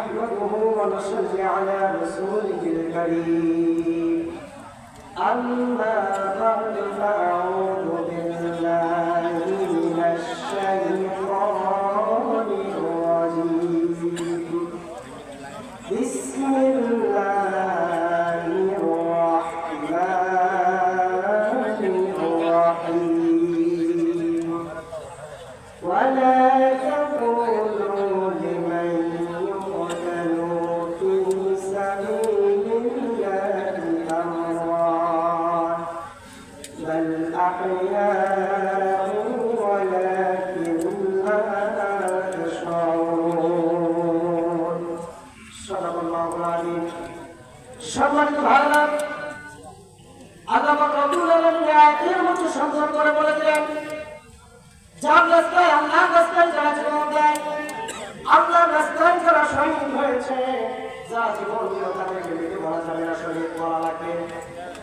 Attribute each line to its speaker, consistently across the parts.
Speaker 1: نحمده ونصلي على رسوله الكريم. أما بعد فأعوذ بل أحياء ولكن لا تشعرون صدق الله العظيم সম্মানিত ভারত আগামী রবিউল আলমী আয়াতের মধ্যে সংযোগ করে বলে দিলেন যার রাস্তায় আল্লাহ রাস্তায় যারা জীবন দেয় আল্লাহ রাস্তায় যারা শহীদ হয়েছে যা জীবন দিল তাদেরকে মৃত্যু বলা যাবে না শহীদ বলা লাগবে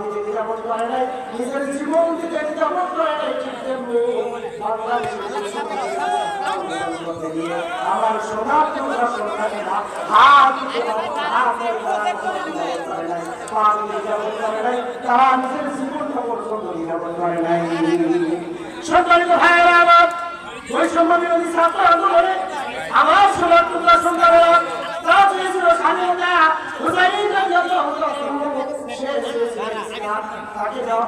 Speaker 1: নিজের জীবন করে নাই আমার সোনার টুকরা সন্তানেরা হাত দিতে হাত করে নাই পা দিতে নিরাপদ করে নাই তারা নিজের জীবনটা পর্যন্ত নিরাপদ করে নাই। সম্মানিত ভাইয়েরা, আমার বৈষম্য বিরোধী ছাত্র আন্দোলনে আমার সোনার টুকরা সন্তানেরা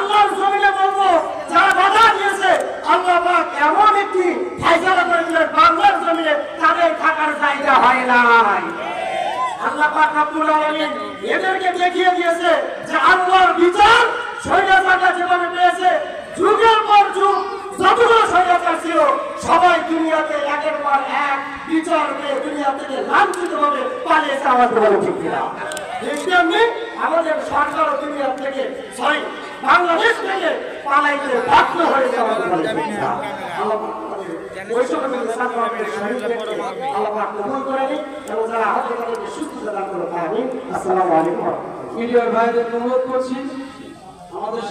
Speaker 1: আল্লাহর জমিনে বলব, যারা বাধা দিয়েছে, আল্লাহ পাক এমন একটি ফাইসালা করে দিলেন, বাংলার জমিনে তাদের থাকার জায়গা হয় নাই। আল্লাহ পাক রব্বুল আলামিন এদেরকে দেখিয়ে দিয়েছে যে আল্লাহর বিচার স্বৈরাচারটা যেভাবে পেয়েছে, যুগের পর যুগ যতগুলো ছিল, সবাই দুনিয়াতে একের পর এক বিচার দুনিয়া থেকে লাঞ্ছিত ভাবে পালিয়েছে আমাদের ঠিক কিনা? দুনিয়া থেকে সরি বাংলাদেশ থেকে পালাইতে বাধ্য হয়ে আমাদের বলে ঠিক কিনা আল্লাহ পাক আমাদের ওই সকল আল্লাহ কবুল করে এবং যারা আহত তাদেরকে সুস্থতা দান করুন আমিন। আসসালামু আলাইকুম।
Speaker 2: মিডিয়ার ভাইদের অনুরোধ করছি আমাদের